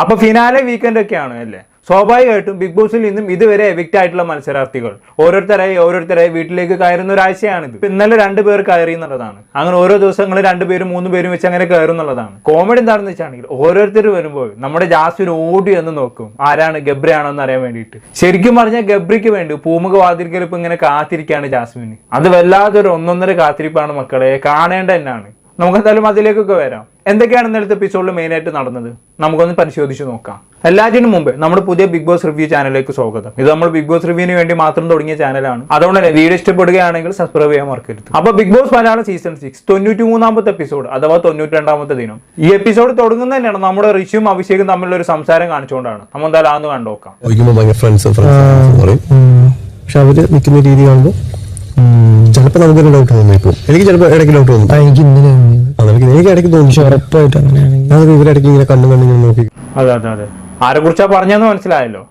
അപ്പൊ finale weekend ഒക്കെയാണ് അല്ലേ? സ്വാഭാവികമായിട്ടും ബിഗ് ബോസിൽ നിന്നും ഇതുവരെ എവിക്റ്റ് ആയിട്ടുള്ള മത്സരാർത്ഥികൾ. ഓരോരുത്തരായി ഓരോരുത്തരായി വീട്ടിലേക്ക് കയറുന്ന ഒരാഴ്ചയാണിത്. ഇന്നലെ രണ്ട് പേർ കയറി എന്നുള്ളതാണ്. അങ്ങനെ ഓരോ ദിവസങ്ങളിൽ രണ്ടുപേരും മൂന്ന് പേരും വെച്ച് അങ്ങനെ കയറും എന്നുള്ളതാണ്. കോമഡി എന്താണെന്ന് വെച്ചാണെങ്കിൽ ഓരോരുത്തർ വരുമ്പോൾ നമ്മുടെ ജാസ്മിൻ ഓടി എന്ന് നോക്കും. ആരാണ് ഗബ്രയാണോ എന്ന് അറിയാൻ വേണ്ടിയിട്ട്. ശരിക്കും പറഞ്ഞാൽ ഗബ്രിക്ക് വേണ്ടി പൂമുഖ വാതിൽക്കൽ ഇങ്ങനെ കാത്തിരിക്കുകയാണ് ജാസ്മിന്. അത് വല്ലാത്തൊരു ഒന്നൊന്നര കാത്തിരിപ്പാണ് മക്കളെ. കാണേണ്ട തന്നെയാണ്. നമുക്ക് എന്തായാലും അതിലേക്കൊക്കെ വരാം. എന്തൊക്കെയാണ് ഇന്നലത്തെ എപ്പിസോഡിൽ മെയിൻ ആയിട്ട് നടന്നത്? നമുക്കൊന്ന് പരിശോധിച്ച് നോക്കാം. എല്ലാറ്റിനും മുമ്പ് നമ്മുടെ പുതിയ ബിഗ് ബോസ് റിവ്യൂ ചാനലിലേക്ക് സ്വാഗതം. ഇത് നമ്മൾ ബിഗ് ബോസ് റിവ്യൂവിന് വേണ്ടി മാത്രം തുടങ്ങിയ ചാനലാണ് അതുകൊണ്ട് തന്നെ വീഡിയോ ഇഷ്ടപ്പെടുകയാണെങ്കിൽ സബ്സ്ക്രൈബ് ചെയ്യാൻ മറക്കരുത്. അപ്പൊ Bigg Boss Malayalam season six തൊണ്ണൂറ്റി മൂന്നാമത്തെ എപ്പിസോഡ് അഥവാ തൊണ്ണൂറ്റി രണ്ടാമത്തെ ദിനം. ഈ എപ്പിസോഡ് തുടങ്ങുന്നത് തന്നെയാണ് നമ്മുടെ ഋഷിയും അഭിഷേകും തമ്മിലുള്ള ഒരു സംസാരം കാണിച്ചുകൊണ്ടാണ്. നമ്മൾ എന്തായാലും ആന്ന് കണ്ടോക്കാം പക്ഷെ അവർ നിൽക്കുന്ന രീതി കാണുമ്പോൾ ചിലപ്പോൾ നമുക്ക് ഡൗട്ട് തോന്നും ഇപ്പോൾ എനിക്ക് ചിലപ്പോൾ ഇടയ്ക്ക് ഡൗട്ട് തോന്നും. എനിക്ക് ഇടയ്ക്ക് തോന്നി. ഉറപ്പായിട്ട് അങ്ങനെയാണെങ്കിൽ ഇവരെ ഇവരിടയ്ക്ക് ഇങ്ങനെ കണ്ണു കണ്ണിങ്ങനെ നോക്കി. അതെ അതെ അതെ. ആരെ കുറിച്ചാ പറഞ്ഞെന്ന് മനസ്സിലായല്ലോ.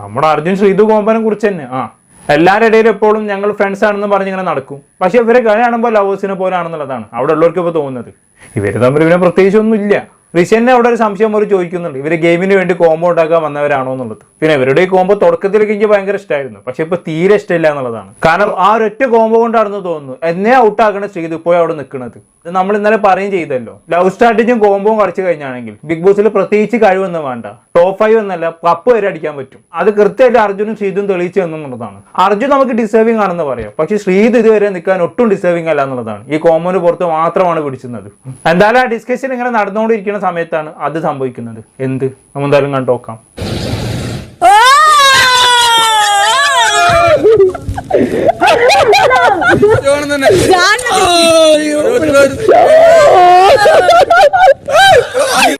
നമ്മുടെ അർജുൻ ശ്രീതു ഗോപനെ കുറിച്ച് തന്നെ. ആ. എല്ലാവരുടെ ഇടയിലും എപ്പോഴും ഞങ്ങൾ ഫ്രണ്ട്സ് ആണെന്ന് പറഞ്ഞിങ്ങനെ നടക്കും. പക്ഷെ ഇവരെ കളി കാണുമ്പോൾ ലവേഴ്സിനെ പോലെ ആണെന്നുള്ളതാണ് അവിടെ ഉള്ളവർക്ക് ഇപ്പോൾ തോന്നുന്നത്. ഇവർ തമ്മിൽ പിന്നെ പ്രത്യേകിച്ച് ഒന്നും ഇല്ല ഋഷ്യനെ അവിടെ ഒരു സംശയം ഒരു ചോദിക്കുന്നുണ്ട്. ഇവർ ഗെയിമിന് വേണ്ടി കോമ്പോ ഉണ്ടാക്കാൻ വന്നവരാണോ എന്നുള്ളത്. പിന്നെ ഇവരുടെ ഈ കോമ്പോ തുടക്കത്തിലേക്ക് എനിക്ക് ഭയങ്കര ഇഷ്ടമായിരുന്നു പക്ഷെ ഇപ്പൊ തീരെ ഇഷ്ടമില്ല എന്നുള്ളതാണ്. കാരണം ആ ഒരൊറ്റ കോമ്പോ കൊണ്ടാണെന്ന് തോന്നുന്നു. എന്നെ ഔട്ടാക്കണ ശ്രീത് ഇപ്പോഴും അവിടെ നിൽക്കുന്നത് നമ്മൾ ഇന്നലെ പറയും ചെയ്തല്ലോ. ലവ് സ്ട്രാറ്റജിയും കോമ്പോവും കളിച്ചു കഴിഞ്ഞാണെങ്കിൽ ബിഗ് ബോസിൽ പ്രത്യേകിച്ച് കഴിവൊന്നും വേണ്ട. ടോപ്പ് ഫൈവ് എന്നല്ല കപ്പ് വരെ അടിക്കാൻ പറ്റും. അത് കൃത്യമായിട്ട് അർജുനും ശ്രീതും തെളിയിച്ചു എന്നുള്ളതാണ് അർജുൻ നമുക്ക് ഡിസേർവിംഗ് ആണെന്ന് പറയാം. പക്ഷെ ശ്രീത് ഇതുവരെ നിൽക്കാൻ ഒട്ടും ഡിസേർവിംഗ് അല്ല എന്നുള്ളതാണ്. ഈ കോമ്പോന് പുറത്ത് മാത്രമാണ് പിടിച്ചുന്നത് എന്തായാലും ആ ഡിസ്കഷൻ ഇങ്ങനെ നടന്നുകൊണ്ടിരിക്കുന്ന സമയത്താണ് അത് സംഭവിക്കുന്നത്. എന്ത്? നമ്മൾ എന്തായാലും കണ്ടു നോക്കാം.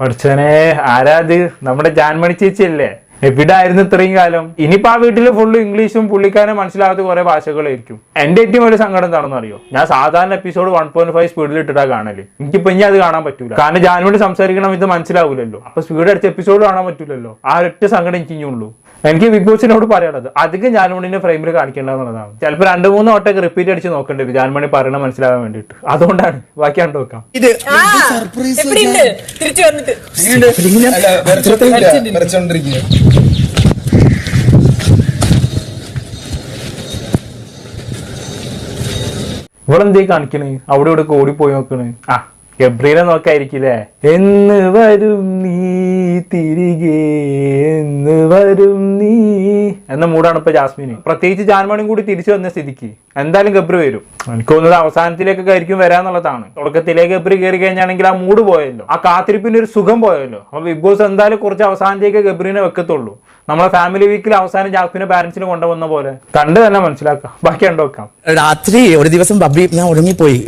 പഠിച്ചനെ ആരാത് നമ്മുടെ ജാൻമണി ചേച്ചി അല്ലേ എവിടായിരുന്നു ഇത്രയും കാലം? ഇനിയിപ്പോ ആ വീട്ടിൽ ഫുള്ള് ഇംഗ്ലീഷും പുള്ളിക്കാരനും മനസ്സിലാകാത്ത കുറെ ഭാഷകളായിരിക്കും. എന്റെ ഏറ്റവും വലിയ സങ്കടം എന്താണെന്ന് അറിയോ? ഞാൻ സാധാരണ എപ്പിസോഡ് വൺ പോയിന്റ് ഫൈവ് സ്പീഡിൽ ഇട്ടിട്ടാ കാണൽ. എനിക്കിപ്പോ ഇനി അത് കാണാൻ പറ്റൂല. കാരണം ജാൻമണി സംസാരിക്കണം ഇത് മനസ്സിലാവൂലല്ലോ. അപ്പൊ സ്പീഡ് അടിച്ച എപ്പിസോഡ് കാണാൻ പറ്റൂലല്ലോ. ആ ഒറ്റ സങ്കടം എനിക്ക് ഇനിയുള്ളൂ എനിക്ക് ബിഗ് ബോസിനോട് പറയാനുള്ളത് അധികം ജാൻമണിന്റെ ഫ്രെയിമിൽ കാണിക്കേണ്ടതാണ് ചിലപ്പോൾ രണ്ട് മൂന്ന് വട്ടമൊക്കെ റിപ്പീറ്റ് അടിച്ച് നോക്കേണ്ടി? വരും ജാൻമണി പറയണ മനസ്സിലാവാൻ വേണ്ടിട്ട് അതുകൊണ്ടാണ് ബാക്കി കണ്ടു നോക്കാം. ഇത് തിരിച്ചു വന്നിട്ട്. ഇവളെന്തേ കാണിക്കണേ? അവിടെ ഇവിടെ ഓടിപ്പോയി നോക്കണേ. ആ ഗബ്രീനെ നോക്കായിരിക്കില്ലേ? എന്ന് വരും നീ തിരികെ എന്ന് വരും നീ എന്ന മൂടാണ് ഇപ്പൊ ജാസ്മിന്. പ്രത്യേകിച്ച് ജാൻമണിയും കൂടി തിരിച്ചു വന്ന സ്ഥിതിക്ക്. എന്തായാലും ഗബ്രി വരും. എനിക്ക് തോന്നുന്നത് അവസാനത്തിലേക്കൊക്കെ ആയിരിക്കും വരാന്നുള്ളതാണ് തുടക്കത്തിലേക്ക് ഗബ്രി കയറി കഴിഞ്ഞാണെങ്കിൽ ആ മൂഡ് പോയല്ലോ. ആ കാത്തിരിപ്പിന് ഒരു സുഖം പോയല്ലോ. അപ്പൊ ബിഗ് ബോസ് എന്തായാലും കുറച്ച് അവസാനത്തേക്ക് ഗബ്രീനെ വെക്കത്തുള്ളൂ. നമ്മളെ ഫാമിലി വീക്കിൽ അവസാനം ജാസ്മിനെ പാരന്റ്സിന് കൊണ്ടുവന്ന പോലെ. കണ്ട് തന്നെ മനസ്സിലാക്കാം. ബാക്കി കണ്ടു വെക്കാം രാത്രി ഒരു ദിവസം ബബി ഞാൻ ഉറങ്ങിപ്പോയി.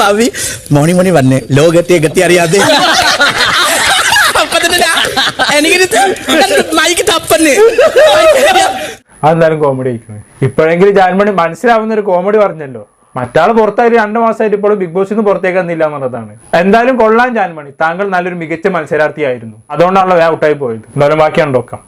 ബബി മോണി മോണി വന്നേ. ലോകത്തെ ഗത്തി അറിയാതെ. മൈക്ക് തപ്പന്ന്. അതെന്തായാലും കോമഡി ആയിക്കണേ ഇപ്പോഴെങ്കിലും ജാൻമണി മനസ്സിലാവുന്ന ഒരു കോമഡി പറഞ്ഞല്ലോ. മറ്റാൾ പുറത്തായിട്ട് രണ്ട് മാസമായിട്ട് ഇപ്പോഴും ബിഗ് ബോസ് നിന്ന് പുറത്തേക്ക് വന്നില്ല എന്നുള്ളതാണ്. എന്തായാലും കൊള്ളാൻ ജാൻമണി. താങ്കൾ നല്ലൊരു മികച്ച മത്സരാർത്ഥിയായിരുന്നു. അതുകൊണ്ടാണല്ലോ ഞാൻ ഔട്ടായി പോയത്. എന്തായാലും ബാക്കിയാണ് നോക്കാം.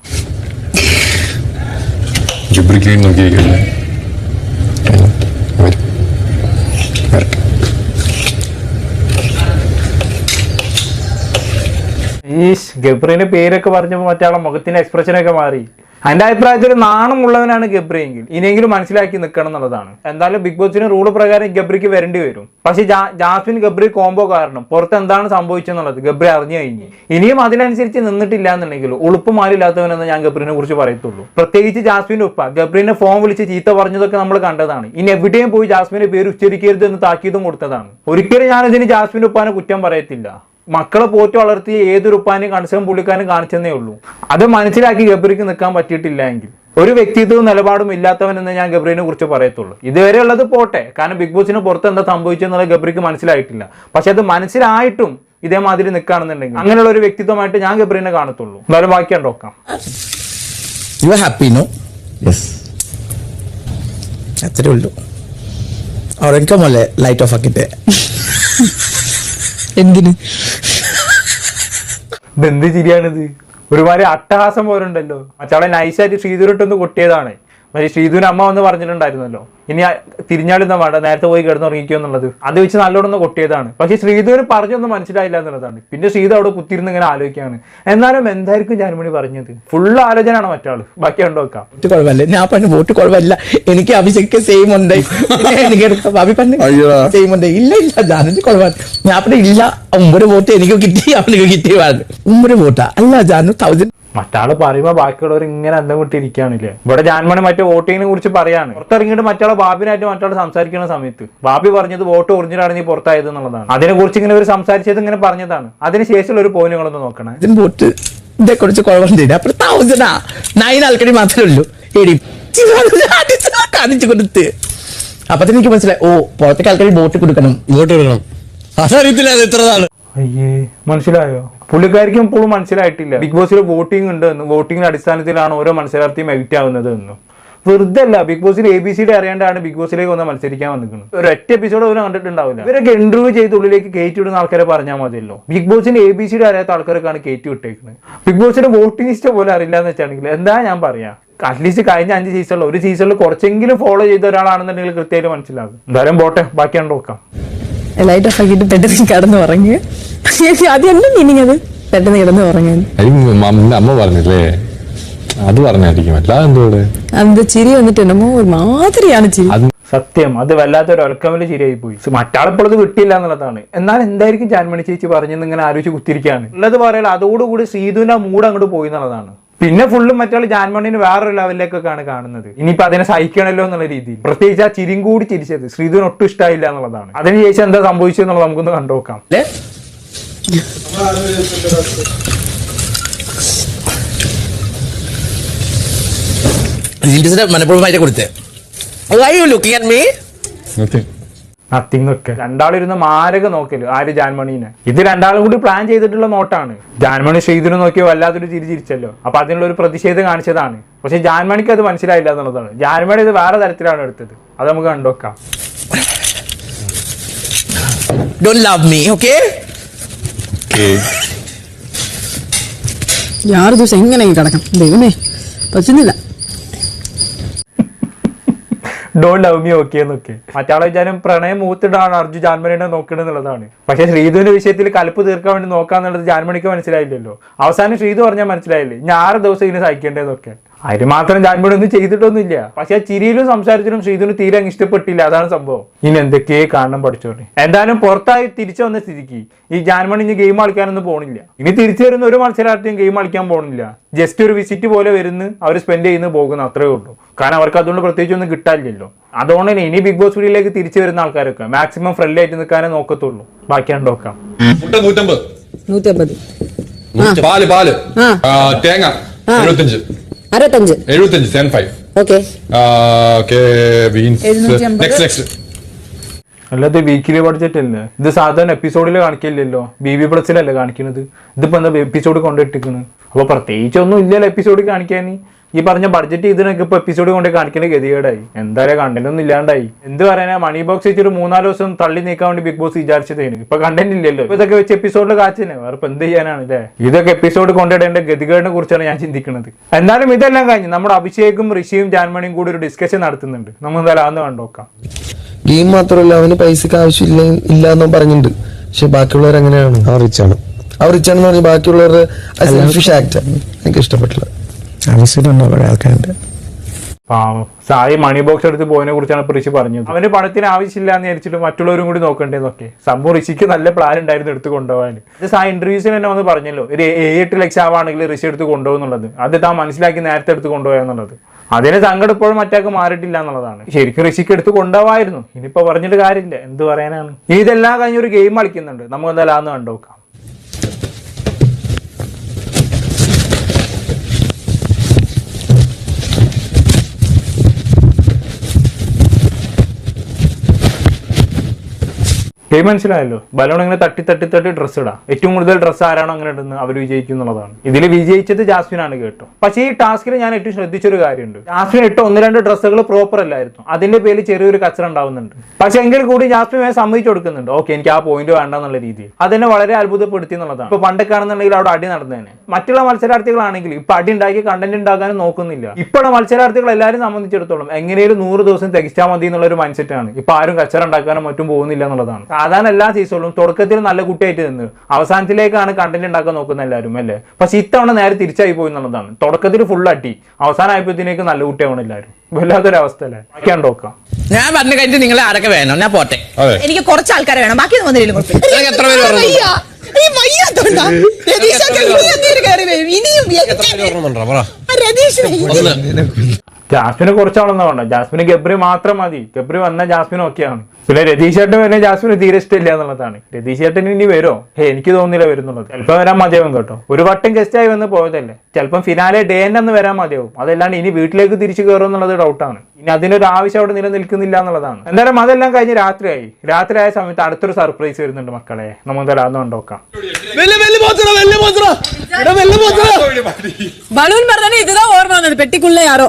ഈ ഗബ്രീന്റെ പേരൊക്കെ പറഞ്ഞപ്പോൾ മറ്റാളെ മുഖത്തിന്റെ എക്സ്പ്രഷനൊക്കെ മാറി. എന്റെ അഭിപ്രായത്തിൽ നാണമുള്ളവനാണ് ഗബ്രി എങ്കിൽ ഇനിയെങ്കിലും മനസ്സിലാക്കി നിൽക്കണം എന്നുള്ളതാണ്. എന്തായാലും ബിഗ് ബോസിന് റൂൾ പ്രകാരം ഗബ്രിക്ക് വരേണ്ടി വരും. പക്ഷെ ജാസ്മിൻ ഗബ്രി കോംബോ കാരണം പുറത്ത് എന്താണ് സംഭവിച്ചെന്നുള്ളത് ഗബ്രി അറിഞ്ഞു കഴിഞ്ഞു. ഇനിയും അതിനനുസരിച്ച് നിന്നിട്ടില്ല എന്നുണ്ടെങ്കിൽ ഉളുപ്പ് മാലില്ലാത്തവനെന്ന് ഞാൻ ഗബ്രിനെ കുറിച്ച് പറയത്തുള്ളൂ. പ്രത്യേകിച്ച് ജാസ്മിന്റെ ഉപ്പ ഗബ്രിനെ ഫോൺ വിളിച്ച് ചീത്ത പറഞ്ഞതൊക്കെ നമ്മൾ കണ്ടതാണ്. ഇനി എവിടെയും പോയി ജാസ്മിന്റെ പേര് ഉച്ചരിക്കരുത് എന്ന് താക്കീതും കൊടുത്തതാണ്. ഒരിക്കലും ഞാനിതിന് ജാസ്മിന്റെ ഉപ്പാനെ കുറ്റം പറയത്തില്ല. മക്കളെ പോറ്റി വളർത്തി ഏതൊരു ഉപ്പാനും കൺസേം പുള്ളിക്കാനും കാണിച്ചെന്നേ ഉള്ളൂ. അത് മനസ്സിലാക്കി ഗബ്രിക്ക് നിൽക്കാൻ പറ്റിയിട്ടില്ല എങ്കിൽ. ഒരു വ്യക്തിത്വവും നിലപാടും ഇല്ലാത്തവനെന്ന് ഞാൻ ഗബ്രീനെ കുറിച്ച് പറയത്തുള്ളൂ. ഇതുവരെ ഉള്ളത് പോട്ടെ. കാരണം ബിഗ് ബോസിന് പുറത്ത് എന്താ സംഭവിച്ചെന്നുള്ളത് ഗബ്രിക്ക് മനസ്സിലായിട്ടില്ല. പക്ഷെ അത് മനസ്സിലായിട്ടും ഇതേമാതിരി നിൽക്കുകയാണെന്നുണ്ടെങ്കിൽ അങ്ങനെയുള്ള ഒരു വ്യക്തിത്വമായിട്ട് ഞാൻ ഗബ്രീനെ കാണത്തുള്ളൂ. എന്തായാലും ബാക്കി കണ്ടോക്കാം യു ഹാപ്പി നോ അത്രേ ഉള്ളൂ. ലൈറ്റ് ഓഫ് ആക്കിട്ടെ എന്തിന്? ഇതെന്ത് ചിരിയാണിത്? ഒരുമാതിരി അട്ടഹാസം പോലുണ്ടല്ലോ മറ്റാളെ നൈസായിട്ട് ശ്രീധുരിട്ടൊന്ന് കൊട്ടിയതാണ്. പക്ഷേ ശ്രീധുവിന് അമ്മ വന്ന് പറഞ്ഞിട്ടുണ്ടായിരുന്നല്ലോ. ഇനി ആ തിരിഞ്ഞാലൊന്നും വേണ്ട നേരത്തെ പോയി കിടന്നുറങ്ങിക്കോ എന്നുള്ളത്. അത് വെച്ച് നല്ലോണം കൊട്ടിയതാണ്. പക്ഷേ ശ്രീധുവിന് പറഞ്ഞൊന്നും മനസ്സിലായില്ല എന്നുള്ളതാണ്. പിന്നെ ശ്രീധു അവിടെ കുത്തിരുന്ന് ഇങ്ങനെ ആലോചിക്കുകയാണ്. എന്നാലും എന്തായിരിക്കും ജാനുമണി പറഞ്ഞത്? ഫുള്ള് ആലോചനയാണ് മറ്റാൾ. ബാക്കി കണ്ടു വെക്കാം കുഴപ്പമില്ല ഞാൻ പറഞ്ഞു വോട്ട് കുഴപ്പമില്ല എനിക്ക് അഭിഷേക് സെയിം ഉണ്ട്. എനിക്ക് പറഞ്ഞു സെയിം ഉണ്ട്. ഇല്ല ഇല്ല. ജാനന് കുഴപ്പമില്ല ഞാൻ പറഞ്ഞു ഇല്ല. ഒമ്പത് വോട്ട് എനിക്ക് കിട്ടി. അവനക്ക് കിട്ടി പറഞ്ഞു ഉമ്മൊരു വോട്ടാ. അല്ല ജാനു തൗസൻഡ് മറ്റാൾ പറയുമ്പോ ബാക്കിയുള്ളവർ ഇങ്ങനെ അന്തം വിട്ടിരിക്കുകയാണില്ലേ? ഇവിടെ ജാൻമണി മറ്റേ വോട്ടിങ്ങിനെ കുറിച്ച് പറയാണ്. പുറത്തിറങ്ങിയിട്ട് മറ്റാൾ ബാബിനായിട്ട് മറ്റാൾ സംസാരിക്കുന്ന സമയത്ത്. ബാബി പറഞ്ഞത് വോട്ട് ഒറിജിനലാണ് നീ പുറത്തായത് എന്നുള്ളതാണ്. അതിനെ കുറിച്ച് ഇങ്ങനെ ഒരു സംസാരിച്ചത് ഇങ്ങനെ പറഞ്ഞതാണ്. അതിനുശേഷമുള്ള ഒരു പോയിന്റുകളൊന്ന് നോക്കണേ. ഇതിന് വോട്ട് ഇതേ കുറിച്ച് കുഴപ്പമുണ്ട് അപ്പൊ തൗസൻഡാ നയൻ ആൾക്കാർ മാത്രമേ ഉള്ളൂ. എടി കാണിച്ചു കൊടുത്ത് അപ്പൊ തന്നെ എനിക്ക് മനസ്സിലായി. ഓ പുറത്തേക്ക് ആൾക്കാർ വോട്ട് കൊടുക്കണം. വോട്ട് കൊടുക്കണം. അതറിയത്തില്ല അത് എത്ര നാൾ. അയ്യേ മനസ്സിലായോ? പുള്ളിക്കാരിക്കും ഇപ്പോഴും മനസ്സിലായിട്ടില്ല. ബിഗ് ബോസിൽ വോട്ടിംഗ് ഉണ്ട് എന്ന് വോട്ടിംഗിന്റെ അടിസ്ഥാനത്തിലാണ് ഓരോ മത്സരാർത്ഥിയും എവിറ്റ് ആവുന്നത് എന്നും. വെറുതെ അല്ല ബിഗ് ബോസിൽ എ ബി സി ഡി അറിയാണ്ടാണ് ബിഗ് ബോസിലേക്ക് വന്ന് മത്സരിക്കാൻ വന്നിരിക്കുന്നത്. ഒരു ഒറ്റ എപ്പിസോഡ് പോലും കണ്ടിട്ടുണ്ടാവില്ല. ഇവരൊക്കെ ഇന്റർവ്യൂ ചെയ്ത് ഉള്ളിലേക്ക് കയറ്റി വിടുന്ന ആൾക്കാരെ പറഞ്ഞാൽ മതിയല്ലോ. ബിഗ് ബോസിന്റെ എ ബി സി ഡി അറിയാത്ത ആൾക്കാരൊക്കെയാണ് കയറ്റി വിട്ടേക്കുന്നത് ബിഗ് ബോസിന്റെ വോട്ടിംഗ് ലിസ്റ്റ് പോലും അറിയില്ല എന്ന് വെച്ചാണെങ്കിൽ എന്താ ഞാൻ പറയാ? അറ്റ്ലീസ്റ്റ് കഴിഞ്ഞ അഞ്ച് സീസണിൽ ഒരു സീസണിൽ കുറച്ചെങ്കിലും ഫോളോ ചെയ്ത ഒരാളാണെന്നുണ്ടെങ്കിൽ കൃത്യമായിട്ട് മനസ്സിലാകും. എന്തായാലും പോട്ടെ ബാക്കി കണ്ടു നോക്കാം. ലൈറ്റ് ഓഫ് ആക്കിയിട്ട് പെട്ടെന്ന് കിടന്ന് ഉറങ്ങി അത് എന്റെ മീനിങ് അത് പെട്ടെന്ന് കിടന്ന് ഉറങ്ങാൻ അമ്മ പറഞ്ഞില്ലേ? അത് പറഞ്ഞായിരിക്കും. അല്ലാതെ അത് ചിരി വന്നിട്ട് എന്നമോ ഒരു മാതിരിയാണ് ചിരി സത്യം അത് വല്ലാത്തൊരു ഒലക്കമൽ ശരിയായി പോയി മറ്റാളിപ്പോൾ കിട്ടിയില്ല എന്നുള്ളതാണ്. എന്നാൽ എന്തായിരിക്കും ജാൻമണി ചേച്ചി പറഞ്ഞെന്ന് ഇങ്ങനെ ആലോചിച്ച് കുത്തിരിക്കുകയാണ്. ഉള്ളത് പറയാൻ അതോടുകൂടി സീതുവിന്റെ ആ മൂഡ് അങ്ങോട്ട് പോയി എന്നുള്ളതാണ്. പിന്നെ ഫുള്ളും മറ്റാൾ ജാൻമണിന് വേറൊരു ലെവലിലേക്കൊക്കെയാണ് കാണുന്നത്. ഇനിയിപ്പോ അതിനെ സഹിക്കണല്ലോ എന്നുള്ള രീതിയിൽ. പ്രത്യേകിച്ച് ആ ചിരിയും കൂടി ചിരിച്ചത്. ശ്രീധുവിന് ഒട്ടും ഇഷ്ടമായില്ല എന്നുള്ളതാണ്. അതിന് ശേഷം എന്താ സംഭവിച്ചെന്നുള്ളത് നമുക്കൊന്ന് കണ്ടുനോക്കാം. മനഃപൂർവമായിട്ട് കൊടുത്തേ. Why you looking at me nothing ഒക്കെ. രണ്ടാളിരുന്ന് മാരക നോക്കൽ. ആര് ജാൻമണീനെ? ഇത് രണ്ടാളും കൂടി പ്ലാൻ ചെയ്തിട്ടുള്ള നോട്ടാണ്. ജാൻമണി ശ്രീധുനെ നോക്കി വല്ലാത്തൊരു ചിരി ചിരിച്ചല്ലോ. അപ്പൊ അതിനുള്ള ഒരു പ്രതിഷേധം കാണിച്ചതാണ്. പക്ഷെ ജാൻമണിക്ക് അത് മനസ്സിലായില്ല എന്നുള്ളതാണ്. ജാൻമണി ഇത് വേറെ തരത്തിലാണ് എടുത്തത്. അത് നമുക്ക് കണ്ടുവെക്കാം ഡോണ്ട് ലവ് മീ ഓക്കെ ആറ് ദിവസം എങ്ങനെ കിടക്കാം ദൈവമേ പറ്റുന്നില്ല. ഡോൺ ലവ് മി ഓക്കെ എന്നൊക്കെ. മറ്റാളെ വിചാരം പ്രണയം മൂത്തിടാണ് അർജു ജാൻമണിനെ നോക്കണത് എന്നുള്ളതാണ്. പക്ഷെ ശ്രീധുവിന്റെ വിഷയത്തിൽ കലപ്പ് തീർക്കാൻ വേണ്ടി നോക്കാന്നുള്ളത് ജാൻമണിക്ക് മനസ്സിലായില്ലല്ലോ. അവസാനം ശ്രീധു പറഞ്ഞാൽ മനസ്സിലായില്ലേ? ഞാൻ ആറ് ദിവസം ഇതിനെ സഹിക്കേണ്ടതെന്നൊക്കെ. അതിന് മാത്രം ജാൻമണി ഒന്നും ചെയ്തിട്ടൊന്നുമില്ല. പക്ഷെ ആ ചിരിയിലും സംസാരത്തിലും ശ്രീധുന് തീരെ അങ്ങ് ഇഷ്ടപ്പെട്ടില്ല. അതാണ് സംഭവം. ഇനി എന്തൊക്കെയേ കാണണം പഠിച്ചോട്ടെ. എന്തായാലും പുറത്തായി തിരിച്ചു വന്ന സ്ഥിതിക്ക് ഈ ജാൻമണി ഇനി ഗെയിം കളിക്കാനൊന്നും പോണില്ല. ഇനി തിരിച്ചു വരുന്ന ഒരു മത്സരാർത്ഥിയും ഗെയിം കളിക്കാൻ പോണില്ല. ജസ്റ്റ് ഒരു വിസിറ്റ് പോലെ വരുന്നു അവർ സ്പെൻഡ് ചെയ്യുന്നു പോകുന്നു. അത്രേ ഉള്ളൂ. കാരണം അവർക്ക് അതുകൊണ്ട് പ്രത്യേകിച്ച് ഒന്നും കിട്ടാനില്ലല്ലോ. അതുകൊണ്ട് തന്നെ ഇനി ബിഗ് ബോസ് വീഡിയോയിലേക്ക് തിരിച്ചു വരുന്ന ആൾക്കാരൊക്കെ മാക്സിമം ഫ്രണ്ട്ലി ആയിട്ട് നിൽക്കാനേ നോക്കത്തുള്ളൂ. ബാക്കി നോക്കാം. മുട്ട നൂറ്റമ്പത്. പാൽ പാൽ. തേങ്ങ എഴുപത്തഞ്ച്. അറുപത്തഞ്ച്. എഴുപത്തഞ്ച് seven five okay next next അല്ലാതെ വീക്കിലി ബഡ്ജറ്റ് അല്ലേ? ഇത് സാധാരണ എപ്പിസോഡിൽ കാണിക്കില്ലല്ലോ ബി ബി പ്ലസിലല്ലേ കാണിക്കുന്നത് ഇതിപ്പോ എന്താ എപ്പിസോഡ് കൊണ്ടിട്ടിരിക്കുന്നത് അപ്പൊ പ്രത്യേകിച്ച് ഒന്നും ഇല്ലല്ലോ എപ്പിസോഡ് കാണിക്കാൻ. ഈ പറഞ്ഞ ബഡ്ജറ്റ് ഇതിനൊക്കെ ഇപ്പൊ എപ്പിസോഡ് കൊണ്ട് കാണിക്കുന്ന ഗതികേടായി. എന്തായാലും കണ്ടന്റ് ഒന്നും ഇല്ലാണ്ടായി. എന്ത് പറയാനാ മണി ബോക്സ് വെച്ചൊരു മൂന്നാൽ ദിവസം തള്ളി നീക്കാൻ വേണ്ടി ബിഗ് ബോസ് വിചാരിച്ചതേനു. ഇപ്പൊ കണ്ടന്റ് ഇല്ലല്ലോ. ഇതൊക്കെ വെച്ച് എപ്പിസോഡിൽ കാച്ചനെ. വേറെ ഇപ്പൊ എന്ത് ചെയ്യാനാണ് അല്ലേ ഇതൊക്കെ എപ്പിസോഡ് കൊണ്ടിടേണ്ട ഗതികേടിനെ കുറിച്ചാണ് ഞാൻ ചിന്തിക്കുന്നത് എന്നാലും ഇതെല്ലാം കഴിഞ്ഞ് നമ്മുടെ അഭിഷേകും ഋഷിയും ജാൻമണിയും കൂടി ഒരു ഡിസ്കഷൻ നടത്തുന്നുണ്ട്. നമ്മൾ എന്തായാലും അന്ന് കണ്ടോക്കാം ഗെയിം മാത്രമല്ല അവന് പൈസക്ക് ആവശ്യമില്ല ഇല്ല എന്നും പറഞ്ഞിട്ടുണ്ട്. പക്ഷെ ബാക്കിയുള്ളവർ അങ്ങനെയാണ് ആ റിച്ചാണ് അവർ റിച്ചാണെന്ന് പറഞ്ഞാൽ ബാക്കിയുള്ളവരുടെ സെൽഫിഷ് ആക്ട് എനിക്ക് ഇഷ്ടപ്പെട്ടില്ല. കുറെ ആൾക്കാരുണ്ട്. പാവം. സായി മണി ബോക്സ് എടുത്ത് പോയതിനെ കുറിച്ചാണ് ഇപ്പൊ ഋഷി പറഞ്ഞത്. അവന് പണത്തിന് ആവശ്യമില്ല എന്ന് വിചാരിച്ചിട്ട് മറ്റുള്ളവരും കൂടി നോക്കണ്ടേന്നൊക്കെ. സംഭവം ഋഷിക്ക് നല്ല പ്ലാൻ ഉണ്ടായിരുന്നു എടുത്ത് കൊണ്ടുപോകാൻ. ഇത് സായി ഇന്റർവ്യൂസിന് തന്നെ വന്ന് പറഞ്ഞല്ലോ. ഒരു എട്ട് ലക്ഷം ആവാണെങ്കിൽ ഋഷി എടുത്ത് കൊണ്ടുപോകുന്നുള്ളത് അത് താൻ മനസ്സിലാക്കി നേരത്തെ എടുത്ത് കൊണ്ടുപോയെന്നുള്ളത് അതിന് സങ്കടം ഇപ്പോഴും മറ്റാൾക്ക് മാറിയിട്ടില്ല എന്നുള്ളതാണ്. ശരിക്കും ഋഷിക്ക് എടുത്ത് കൊണ്ടുപോകായിരുന്നു ഇനിയിപ്പോ പറഞ്ഞിട്ട് കാര്യമില്ല. എന്ത് പറയാനാണ്? ഇതെല്ലാം കഴിഞ്ഞൊരു ഗെയിം കളിക്കുന്നുണ്ട്. നമുക്ക് എന്തായാലും അന്ന് കണ്ടുനോക്കാം. ഗെയിം മനസ്സിലായല്ലോ? ബലോൺ ഇങ്ങനെ തട്ടി തട്ടി തട്ടി ഡ്രസ്സ് ഇടാം. ഏറ്റവും കൂടുതൽ ഡ്രസ്സ് ആരാണോ അങ്ങനെ ഇടുന്നത്? അവർ വിജയിക്കും എന്നുള്ളതാണ്. ഇതിൽ വിജയിച്ചത് ജാസ്മിൻ ആണ് കേട്ടോ. പക്ഷേ ഈ ടാസ്കിൽ ഞാൻ ഏറ്റവും ശ്രദ്ധിച്ചൊരു കാര്യമുണ്ട്. ജാസ്മിൻ ഇട്ട ഒന്ന് രണ്ട് ഡ്രസ്സുകൾ പ്രോപ്പർ അല്ലായിരുന്നു. അതിന്റെ പേരിൽ ചെറിയൊരു കച്ചറ ഉണ്ടാവുന്നുണ്ട്. പക്ഷെ എങ്കിൽ കൂടി ജാസ്മിൻ വേറെ സമ്മതിച്ചു കൊടുക്കുന്നുണ്ട്. ഓക്കെ എനിക്ക് ആ പോയിന്റ് വേണ്ട എന്നുള്ള രീതിയിൽ. അതെന്നെ വളരെ അത്ഭുതപ്പെടുത്തി എന്നുള്ളതാണ്. ഇപ്പൊ പണ്ടൊക്കെ ആണെന്നുണ്ടെങ്കിൽ അവിടെ അടി നടന്നേനെ. മറ്റുള്ള മത്സരാർത്ഥികളാണെങ്കിൽ ഇപ്പൊ അടി ഉണ്ടാക്കി കണ്ടന്റ് ഉണ്ടാക്കാനും നോക്കുന്നില്ല. ഇപ്പോഴുള്ള മത്സരാർത്ഥികൾ എല്ലാവരും സംബന്ധിച്ചിടത്തോളം എങ്ങനെയും നൂറ് ദിവസം തികച്ചാൽ മതി എന്നുള്ള ഒരു മൈൻഡ് സെറ്റാണ് ആണ്. ഇപ്പൊ ആരും കച്ചറ ഉണ്ടാക്കാനും മറ്റും പോകുന്നില്ല എന്നുള്ളതാണ്. സാധാരണ എല്ലാ സീസണിലും തുടക്കത്തിൽ നല്ല കുട്ടിയായിട്ട് നിന്ന് അവസാനത്തിലേക്കാണ് കണ്ടന്റ് ഉണ്ടാക്കാൻ നോക്കുന്ന എല്ലാവരും അല്ലേ? പക്ഷെ ഇത്തവണ നേരെ തിരിച്ചായി പോയി എന്നുള്ളതാണ്. തുടക്കത്തിൽ ഫുൾ അടി അവസാനമായപ്പോഴത്തേക്ക് നല്ല കുട്ടിയാവണം എല്ലാവരും. വല്ലാത്തൊരവസ്ഥ അല്ലേ? ബാക്കിയാണ് നോക്കാം. ഞാൻ പറഞ്ഞു കഴിഞ്ഞിട്ട് നിങ്ങളെ ആരൊക്കെ വേണം? ഞാൻ പോട്ടെ. എനിക്ക് കുറച്ച് ആൾക്കാരെ വേണം. ബാക്കി വന്നില്ലെങ്കിലും നിങ്ങൾക്ക് എത്ര പേര് പറഞ്ഞു? ജാസ്മിന് കുറച്ചാളൊന്നും വേണ്ട ജാസ്മിന് ഗബ്രി മാത്രം മതി. ഗബ്രി വന്ന ജാസ്മിൻ ഓക്കെയാണ് പിന്നെ രതീഷ് ചേട്ടൻ വരുന്ന ജാസ്മിന് തീരെ ഇഷ്ടമില്ല എന്നുള്ളതാണ്. രതീഷ് ചേട്ടൻ ഇനി വരുമോ ഹേ എനിക്ക് തോന്നില്ല വരുന്നുള്ളത്. ചിലപ്പോൾ വരാൻ മതിയാവും കേട്ടോ. ഒരു വട്ടം ഗസ്റ്റ് ആയി വന്ന് പോയതല്ലേ. ചിലപ്പം ഫിനാലെ ഡേ എന്ന് വരാൻ മതിയാവും. അതല്ലാണ്ട് ഇനി വീട്ടിലേക്ക് തിരിച്ചു കയറും എന്നുള്ളത് ഡൗട്ടാണ് ഇനി അതിനൊരു ആവശ്യം അവിടെ നിലനിൽക്കുന്നില്ല എന്നുള്ളതാണ്. എന്തായാലും അതെല്ലാം കഴിഞ്ഞ് രാത്രിയായി. രാത്രിയായ സമയത്ത് അടുത്തൊരു സർപ്രൈസ് വരുന്നുണ്ട് മക്കളെ. നമുക്ക് തരാമെന്ന് കണ്ടോക്കാം ബലൂൺ പറഞ്ഞാൽ ഇതുതാ ഓർമ്മ വന്നത്. പെട്ടിക്കുള്ള ആരോ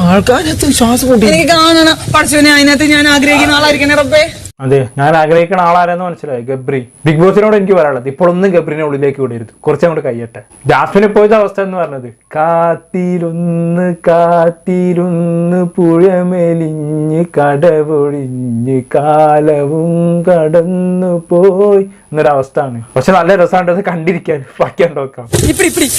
ആൾക്കാരത്ത് ശ്വാസം കൂട്ടി എനിക്ക് കാണണം. പഠിച്ചവനെ അതിനകത്ത് ഞാൻ ആഗ്രഹിക്കുന്ന ആളായിരിക്കണേ റബ്ബേ. അതെ ഞാൻ ആഗ്രഹിക്കുന്ന ആളാരെന്ന് മനസ്സിലായി. ഗബ്രി. ബിഗ് ബോസിനോട് എനിക്ക് പറയാനുള്ളത് ഇപ്പോഴൊന്നും ഗബ്രിനെ ഉള്ളിലേക്ക് വിടരുത്. കുറച്ചങ്ങോട്ട് കയ്യട്ടെ. ജാസ്മിന് പോയത് അവസ്ഥ എന്ന് പറഞ്ഞത്. കാത്തിരുന്ന് കാത്തിരുന്ന് പുഴമെലിഞ്ഞ് കടപൊഴിഞ്ഞ് കാലവും കടന്നു പോയി എന്നൊരവസ്ഥ ആണ് പക്ഷെ നല്ല രസമാണ് അത് കണ്ടിരിക്കാൻ. ബാക്കി നോക്കാം. ഇപ്പിടി ഇപ്പിടി.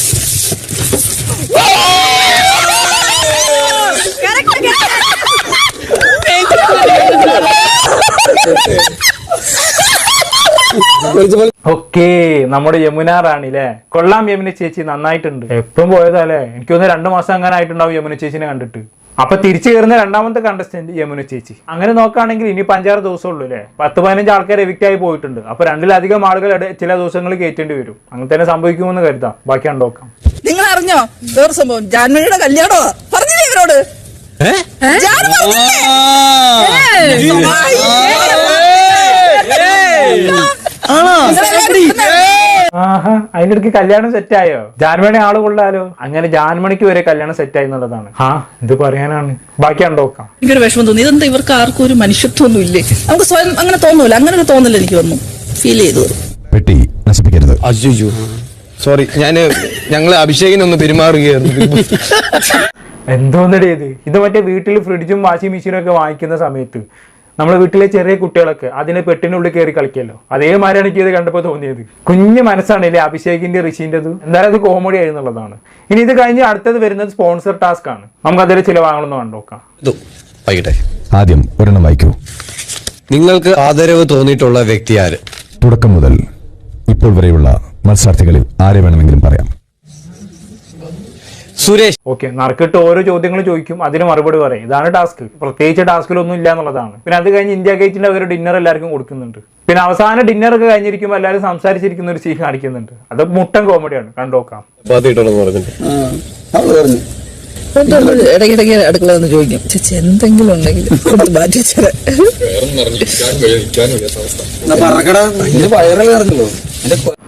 ഓക്കെ. നമ്മുടെ യമുന റാണി ല്ലേ? കൊള്ളാം യമുന ചേച്ചി നന്നായിട്ടുണ്ട്. എപ്പം പോയതല്ലേ എനിക്കൊന്ന് രണ്ടു മാസം അങ്ങനെ ആയിട്ടുണ്ടാവും യമുന ചേച്ചിനെ കണ്ടിട്ട്. അപ്പൊ തിരിച്ചു കയറുന്ന രണ്ടാമത്തെ കണ്ടസ്റ്റന്റ് യമുന ചേച്ചി. അങ്ങനെ നോക്കുകയാണെങ്കിൽ ഇനി പഞ്ചാറ് ദിവസം ഉള്ളൂ അല്ലേ പത്ത് പതിനഞ്ച് ആൾക്കാർ എവിക്റ്റ് ആയി പോയിട്ടുണ്ട്. അപ്പൊ രണ്ടിലധികം ആളുകൾ ചില ദിവസങ്ങൾ കയറ്റേണ്ടി വരും. അങ്ങനെ തന്നെ സംഭവിക്കുമെന്ന് കരുതാം. ബാക്കി കണ്ടോക്കാം നിങ്ങൾ അറിഞ്ഞോ വേറെ സംഭവം. ജാൻമണിയുടെ കല്യാണോ പറഞ്ഞില്ലേ ഇവരോട്? ആഹാ അതിന്റെ അടുക്ക് കല്യാണം സെറ്റായോ ജാൻമണി ആൾ കൊള്ളാലോ. അങ്ങനെ ജാൻമണിക്ക് വരെ കല്യാണം സെറ്റായി എന്നുള്ളതാണ്. ആ ഇത് പറയാനാണ്. ബാക്കിയാണ് നോക്കാം. എനിക്കൊരു വിഷമം തോന്നി. ഇതെന്താ ഇവർക്ക് ആർക്കും ഒരു മനുഷ്യത്വം ഒന്നും ഇല്ലേ? നമുക്ക് സ്വയം അങ്ങനെ തോന്നൂല. അങ്ങനെ ഒരു തോന്നില്ല എനിക്ക് വന്നു. ഫീൽ ചെയ്തു. പെട്ടി നശിപ്പിക്കരുത്. അയ്യോ സോറി ഞാൻ ഞങ്ങൾ അഭിഷേകിനൊന്ന് പെരുമാറുകയായിരുന്നു. എന്തോന്നടേ ഇത്? ഇത് മറ്റേ വീട്ടിൽ ഫ്രിഡ്ജും വാഷിംഗ് മെഷീനും ഒക്കെ വാങ്ങിക്കുന്ന സമയത്ത് നമ്മുടെ വീട്ടിലെ ചെറിയ കുട്ടികളൊക്കെ അതിന് പെട്ടിനുള്ളിൽ കയറി കളിക്കല്ലോ. അതേമാതിരിയാണ് എനിക്ക് ഇത് കണ്ടപ്പോൾ തോന്നിയത്. കുഞ്ഞു മനസ്സാണ് ഇല്ലേ അഭിഷേകിന്റെ ഋഷിന്റെത് എന്തായാലും അത് കോമഡി ആയിരുന്നുള്ളതാണ്. ഇനി ഇത് കഴിഞ്ഞ് അടുത്തത് വരുന്നത് സ്പോൺസർ ടാസ്ക് ആണ്. നമുക്ക് അതിൽ ചില വാങ്ങണമെന്ന് കണ്ടോക്കാം വൈകിട്ടെ. ആദ്യം ഒരെണ്ണം വായിക്കൂ. നിങ്ങൾക്ക് ആദരവ് തോന്നിയിട്ടുള്ള വ്യക്തി ആര്? തുടക്കം മുതൽ ഇപ്പോൾ വരെയുള്ള മത്സാർത്ഥികളിൽ ആരെ വേണമെങ്കിലും പറയാം? സുരേഷ്. ഓക്കെ നറുക്കിട്ട് ഓരോ ചോദ്യങ്ങൾ ചോദിക്കും അതിന് മറുപടി പറയും. ഇതാണ് ടാസ്ക്. പ്രത്യേകിച്ച് ടാസ്കിലൊന്നും ഇല്ല എന്നുള്ളതാണ്. പിന്നെ അത് കഴിഞ്ഞ് ഇന്ത്യ ഗേറ്റിന്റെ അവർ ഡിന്നർ എല്ലാവർക്കും കൊടുക്കുന്നുണ്ട്. പിന്നെ അവസാന ഡിന്നർ ഒക്കെ കഴിഞ്ഞിരിക്കുമ്പോൾ എല്ലാവരും സംസാരിച്ചിരിക്കുന്ന ഒരു സീൻ കാണിക്കുന്നുണ്ട്. അത് മുട്ടൻ കോമഡിയാണ് കണ്ടോക്കാം ഇടയ്ക്കിടയ്ക്ക് അടുക്കള ചോദിക്കും ചേച്ചി എന്തെങ്കിലും ഉണ്ടെങ്കിൽ.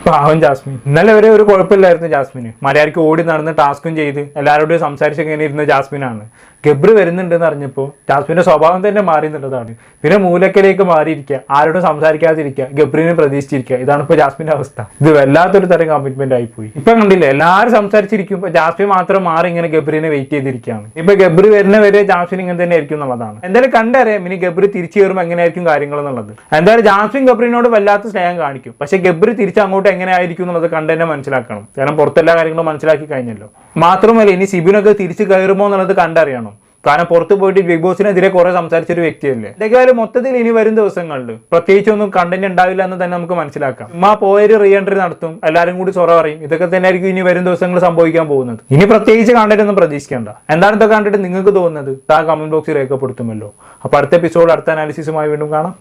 പാവം ജാസ്മിൻ. ഇന്നലെ വരെ ഒരു കുഴപ്പമില്ലായിരുന്നു ജാസ്മിന്. മലയാളിക്ക് ഓടി നടന്ന് ടാസ്കും ചെയ്ത് എല്ലാവരോടും സംസാരിച്ച് ഇങ്ങനെ ഇരുന്ന ജാസ്മിനാണ്. ഗബ്ര് വരുന്നുണ്ടെന്ന് അറിഞ്ഞപ്പോൾ ജാസ്മിന്റെ സ്വഭാവം തന്നെ മാറി എന്നുള്ളതാണ്. പിന്നെ മൂലക്കലേക്ക് മാറിയിരിക്കുക ആരോടും സംസാരിക്കാതിരിക്കുക ഗബ്രിനെ പ്രതീക്ഷിച്ചിരിക്കുക. ഇതാണ് ഇപ്പോൾ ജാസ്മിന്റെ അവസ്ഥ. ഇത് വല്ലാത്തൊരു തരം കമ്മിറ്റ്മെന്റ് ആയിപ്പോയി ഇപ്പൊ കണ്ടില്ലേ എല്ലാവരും സംസാരിച്ചിരിക്കുമ്പോൾ ജാസ്മിൻ മാത്രം മാറി ഇങ്ങനെ ഗബ്രിനെ വെയിറ്റ് ചെയ്തിരിക്കുകയാണ്. ഇപ്പൊ ഗബ്രി വരുന്ന വരെ ജാസ്മിൻ ഇങ്ങനെ തന്നെ ആയിരിക്കും എന്നുള്ളതാണ്. എന്തായാലും കണ്ടറിയാം ഇനി ഗബ്രി തിരിച്ചു കയറുമ്പോൾ എങ്ങനെയായിരിക്കും കാര്യങ്ങൾ എന്നുള്ളത് എന്തായാലും ജാസ്മിൻ ഗബ്രിനോട് വല്ലാത്ത സ്നേഹം കാണിക്കും. പക്ഷെ ഗബ്രി തിരിച്ച് അങ്ങോട്ട് എങ്ങനെ ആയിരിക്കും എന്നുള്ളത് കണ്ട് തന്നെ മനസ്സിലാക്കണം. കാരണം പുറത്തെല്ലാ കാര്യങ്ങളും മനസ്സിലാക്കി കഴിഞ്ഞല്ലോ. മാത്രമല്ല ഇനി സിബിനൊക്കെ തിരിച്ചു കയറുമോ എന്നുള്ളത് കണ്ടറിയണം. കാരണം പുറത്ത് പോയിട്ട് ബിഗ് ബോസിനെതിരെ കുറെ സംസാരിച്ചൊരു വ്യക്തിയല്ലേ. എന്തൊക്കെയായാലും മൊത്തത്തിൽ ഇനി വരും ദിവസങ്ങളിൽ പ്രത്യേകിച്ചൊന്നും കണ്ടന്റ് ഉണ്ടാവില്ല എന്ന് തന്നെ നമുക്ക് മനസ്സിലാക്കാം. ഉമ്മ പോയൊരു റീ എൻട്രി നടത്തും എല്ലാവരും കൂടി സൊറ പറയും ഇതൊക്കെ തന്നെ ആയിരിക്കും ഇനി വരും ദിവസങ്ങൾ സംഭവിക്കാൻ പോകുന്നത്. ഇനി പ്രത്യേകിച്ച് കണ്ടന്റ് ഒന്നും പ്രതീക്ഷിക്കേണ്ട. എന്താണ് ഇതൊക്കെ കണ്ടിട്ട് നിങ്ങൾക്ക് തോന്നുന്നത്? താ കമന്റ് ബോക്സിൽ രേഖപ്പെടുത്തുമല്ലോ. അപ്പൊ അടുത്ത എപ്പിസോഡ് അടുത്ത അനാലിസിസുമായി വീണ്ടും കാണാം.